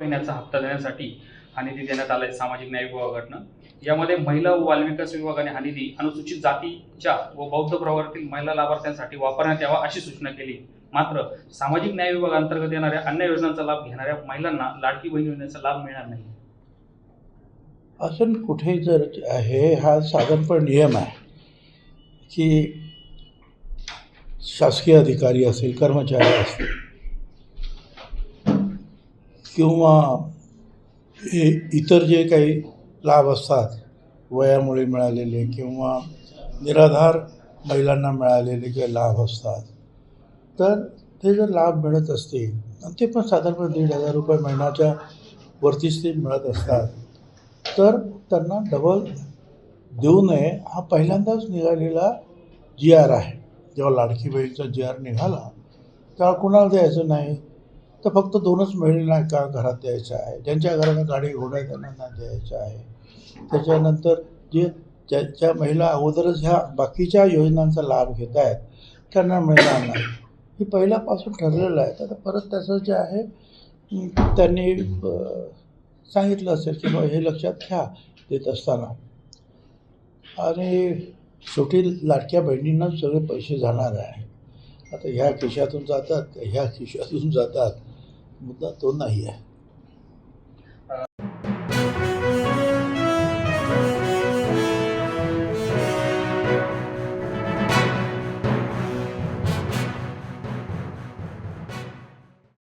महिन्याचा हप्ता देण्यासाठी हा निधी देण्यात आला आहे सामाजिक न्याय विभागाकडनं. यामध्ये महिला व बालविकास विभागाने हा निधी अनुसूचित जातीच्या व बौद्ध प्रवर्गातील महिला लाभार्थ्यांसाठी वापरण्यात यावा अशी सूचना केली. मात्र सामाजिक न्याय विभाग अंतर्गत येणाऱ्या अन्य योजनांचा लाभ घेणाऱ्या महिलांना लाडकी बहीण योजनेचा लाभ मिळणार नाही. अजून कुठे जर आहे हा साधारणपण नियम आहे की शासकीय अधिकारी असेल कर्मचारी असतील किंवा हे इतर जे काही लाभ असतात वयामुळे मिळालेले किंवा निराधार महिलांना मिळालेले जे लाभ असतात तर ते जर लाभ मिळत असतील आणि ते पण साधारणपणे दीड हजार रुपये महिन्याच्या वरतीच ते मिळत असतात तर त्यांना डबल देऊ नये हा पहिल्यांदाच निघालेला जी आर आहे. जेव्हा लाडकी बहीणचा जी आर निघाला तेव्हा कुणाला द्यायचं नाही? तर फक्त दोनच महिलांना एका घरात द्यायचं आहे. ज्यांच्या घराला गाडी घोडा आहे त्यांना द्यायचं आहे. त्याच्यानंतर जे ज्या ज्या महिला अगोदरच ह्या बाकीच्या योजनांचा लाभ घेत आहेत त्यांना मिळणार नाही. हे पहिल्यापासून ठरलेलं आहे. तर परत त्याचं जे आहे त्यांनी सांगितलं असेल की बाबा हे लक्षात घ्या देत असताना. आणि शेवटी लाडक्या बहिणींना सगळे पैसे जाणार आहे. आता ह्या खिशातून जातात ह्या खिशातून जातात. मुद्दा तो नाही आहे.